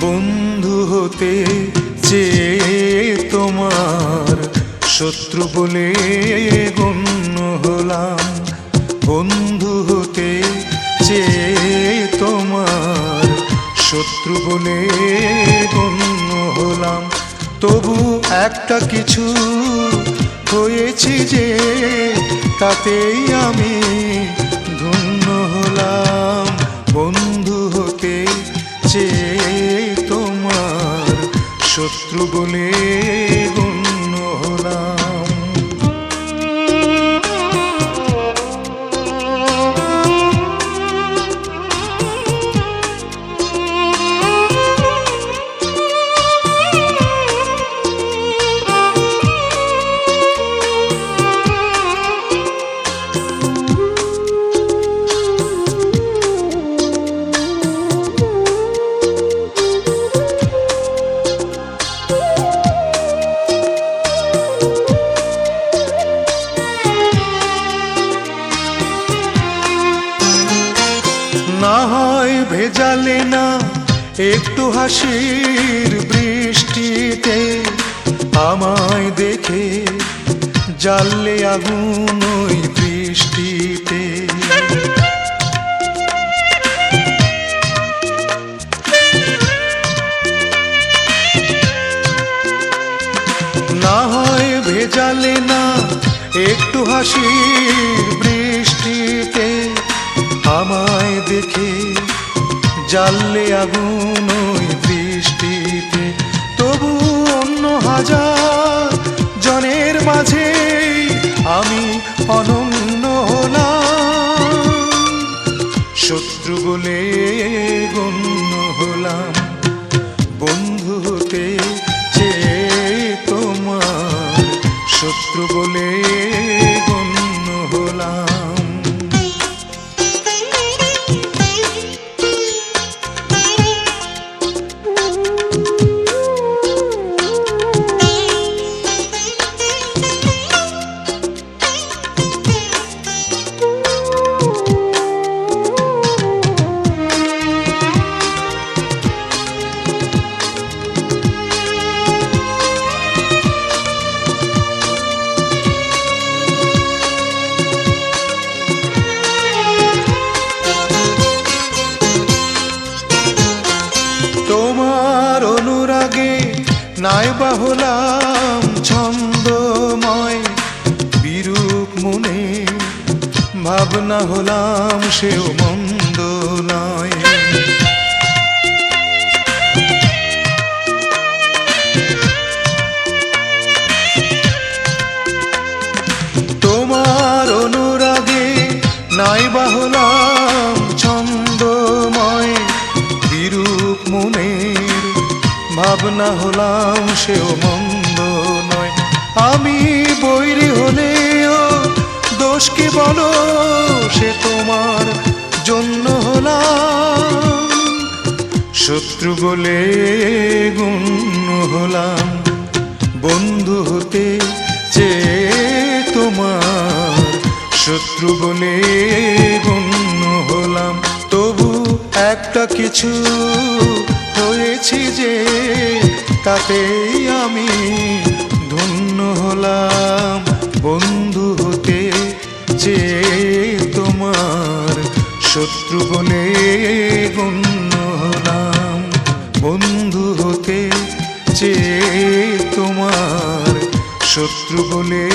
বন্ধু হতে চেয়ে তোমার শত্রু বলে গণ্য হলাম। বন্ধু হতে চেয়ে তোমার শত্রু বলে গণ্য হলাম। তবু একটা কিছু হয়েছি যে, তাতেই আমি শত্রু বলে না হয় ভেজালে না, একটু হাসির বৃষ্টিতে আমায় দেখে জ্বাললে আগুন ওই বৃষ্টিতে। না হয় ভেজালে না, একটু হাসির বৃষ্টিতে আমায় দেখে জানলে আগুন ওই বৃষ্টিতে তবু অন্য হাজার জনের মাঝে আমি অনন্য হলাম। শত্রু বলে গণ্য হলাম। বন্ধু হতে চেয়ে তোমার। শত্রু বলে হলাম ছন্দময় বিরূপ মনে। ভাবনা হলাম সেও মন্দ নয়। তোমার অনুরাগে নাইবা হলাম ভাবনা হলাম, সেও মন্দ নয়। আমি বৈরি হলেও দোষ কি বলো? সে তোমার জন্য হলাম। শত্রু বলে গুণ হলাম। বন্ধু হতে চেয়ে তোমার শত্রু বলে গণ্য হলাম। তবু একটা কিছু হয়েছি যে তাতেই আমি ধন্য হলাম। বন্ধু হতে যে তোমার শত্রু বলে গণ্য হলাম। বন্ধু হতে যে তোমার শত্রু বলে